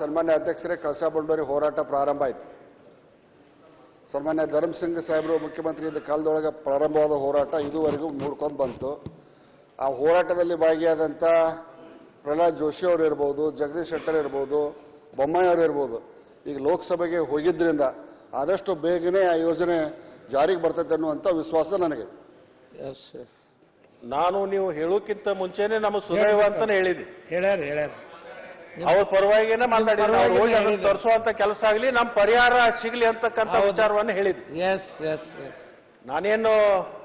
ಸನ್ಮಾನ್ಯ ಅಧ್ಯಕ್ಷರೇ ಕಳಸಾ ಬಂಡೂರಿ ಹೋರಾಟ ಪ್ರಾರಂಭ ಆಯಿತು. ಸನ್ಮಾನ್ಯ ಧರ್ಮಸಿಂಗ್ ಸಾಹೇಬರು ಮುಖ್ಯಮಂತ್ರಿ ಇದ್ದ ಕಾಲದೊಳಗೆ ಪ್ರಾರಂಭವಾದ ಹೋರಾಟ ಇದುವರೆಗೂ ಮೂಡ್ಕೊಂಡು ಬಂತು. ಆ ಹೋರಾಟದಲ್ಲಿ ಭಾಗಿಯಾದಂಥ ಪ್ರಹ್ಲಾದ್ ಜೋಶಿ ಅವರು ಇರ್ಬೋದು ಜಗದೀಶ್ ಶೆಟ್ಟರ್ ಇರ್ಬೋದು ಬೊಮ್ಮಾಯಿ ಅವರು ಇರ್ಬೋದು ಈಗ ಲೋಕಸಭೆಗೆ ಹೋಗಿದ್ದರಿಂದ ಆದಷ್ಟು ಬೇಗನೆ ಆ ಯೋಜನೆ ಜಾರಿಗೆ ಬರ್ತೈತೆ ಅನ್ನುವಂಥ ವಿಶ್ವಾಸ ನನಗೆ. ಎಸ್ ಎಸ್ ನಾನು ನೀವು ಹೇಳೋಕ್ಕಿಂತ ಮುಂಚೆನೆ ನಮ್ಮ ಸುದೈವ ಅಂತಾನೆ ಹೇಳಿದೆ ಹೇಳ್ಯಾರ ಹೇಳ್ಯಾರ ಅವ್ರ ಪರವಾಗಿನೇ ಮಾತಾಡಿ ಅವ್ರು ಹೋಗಿ ಪರವಾಗಿನೇ ಅದನ್ನ ತರಿಸುವಂತ ಕೆಲಸ ಆಗಲಿ ನಮ್ ಪರಿಹಾರ ಸಿಗ್ಲಿ ಅಂತಕ್ಕಂಥ. ವಿಚಾರವನ್ನು ಹೇಳಿದ್ರು. ಎಸ್ ಎಸ್ ನಾನೇನು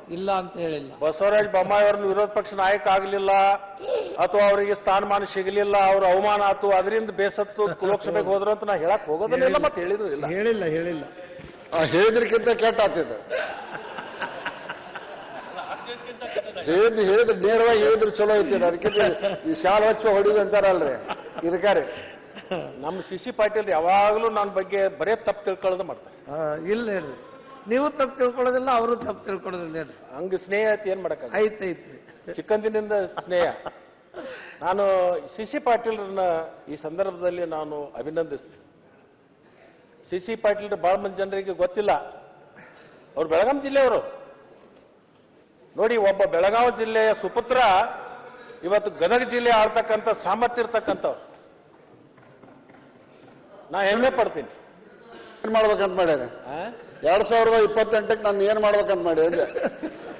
ಇಲ್ಲ ಅಂತ ಹೇಳಿಲ್ಲ. ಬಸವರಾಜ ಬೊಮ್ಮಾಯಿ ಅವ್ರನ್ನ ವಿರೋಧ ಪಕ್ಷ ನಾಯಕ ಆಗಲಿಲ್ಲ ಅಥವಾ ಅವರಿಗೆ ಸ್ಥಾನಮಾನ ಸಿಗಲಿಲ್ಲ ಅವ್ರ ಅವಮಾನ ಆತು ಅದರಿಂದ ಬೇಸತ್ತು ಲೋಕಸಭೆಗೆ ಹೋದ್ರು ಅಂತ ನಾ ಹೇಳಕ್ ಹೋಗೋದಿಲ್ಲ ಮತ್ತೆ ಹೇಳಿದ್ರು ಇಲ್ಲ. ಹೇಳಿಲ್ಲ ಹೇಳಿಲ್ಲ. ಆ ಹೇಳಿದ್ರಕ್ಕಿಂತ ಕೆಟ್ಟ ಆತಿದ ಹೇಳಿದ್ ಹೇಳಿದ್ರು ನೇರವಾಗಿ ಹೇಳಿದ್ರು ಚಲೋ ಐತಿ ಅದಕ್ಕಿಂತ ಈ ಶಾಲೆ ಹಚ್ಚು ಹೊಡಿದು ಅಂತಾರಲ್ರಿ. ಇದಕ್ಕಾರಿ? ನಮ್ಮ ಸಿ ಪಾಟೀಲ್ ಯಾವಾಗಲೂ ನನ್ನ ಬಗ್ಗೆ ಬರೇ ತಪ್ಪು ತಿಳ್ಕೊಳ್ಳೋದು ಮಾಡ್ತಾರೆ. ಆ, ಇಲ್ಲ ಹೇಳ್ರಿ ನೀವು ತಪ್ಪು ತಿಳ್ಕೊಳ್ಳೋದಿಲ್ಲ ಅವರು ತಪ್ಪು ತಿಳ್ಕೊಳ್ಳೋದಿಲ್ಲ ಹೇಳ್ರಿ ಹಂಗ ಸ್ನೇಹ ಐತಿ ಏನ್ ಮಾಡಕ್ಕ ಐತೆ ಐತ್ರಿ ಚಿಕ್ಕಂದಿನಿಂದ ಸ್ನೇಹ. ನಾನು ಶಿಶಿ ಪಾಟೀಲ್ರನ್ನ ಈ ಸಂದರ್ಭದಲ್ಲಿ ನಾನು ಅಭಿನಂದಿಸ್ತೀನಿ. ಸಿ ಸಿ ಪಾಟೀಲ್ ಬಹಳ ಮಂದಿ ಜನರಿಗೆ ಗೊತ್ತಿಲ್ಲ. ಅವ್ರು ಬೆಳಗಾಂ ಜಿಲ್ಲೆಯವರು. ನೋಡಿ ಒಬ್ಬ ಬೆಳಗಾವಿ ಜಿಲ್ಲೆಯ ಸುಪುತ್ರ ಇವತ್ತು ಗದಗ ಜಿಲ್ಲೆ ಆಡ್ತಕ್ಕಂಥ ಸಾಮರ್ಥ್ಯ ಇರ್ತಕ್ಕಂಥವ್ರು. ನಾ ಹೆಮ್ಮೆ ಪಡ್ತೀನಿ. ಏನ್ ಮಾಡ್ಬೇಕಂತ ಮಾಡ್ಯಾರ? ಎರಡ್ ಸಾವಿರದ ಇಪ್ಪತ್ತೆಂಟಕ್ಕೆ ನಾನು ಏನ್ ಮಾಡ್ಬೇಕಂತ ಮಾಡಿ ಅಂದ್ರೆ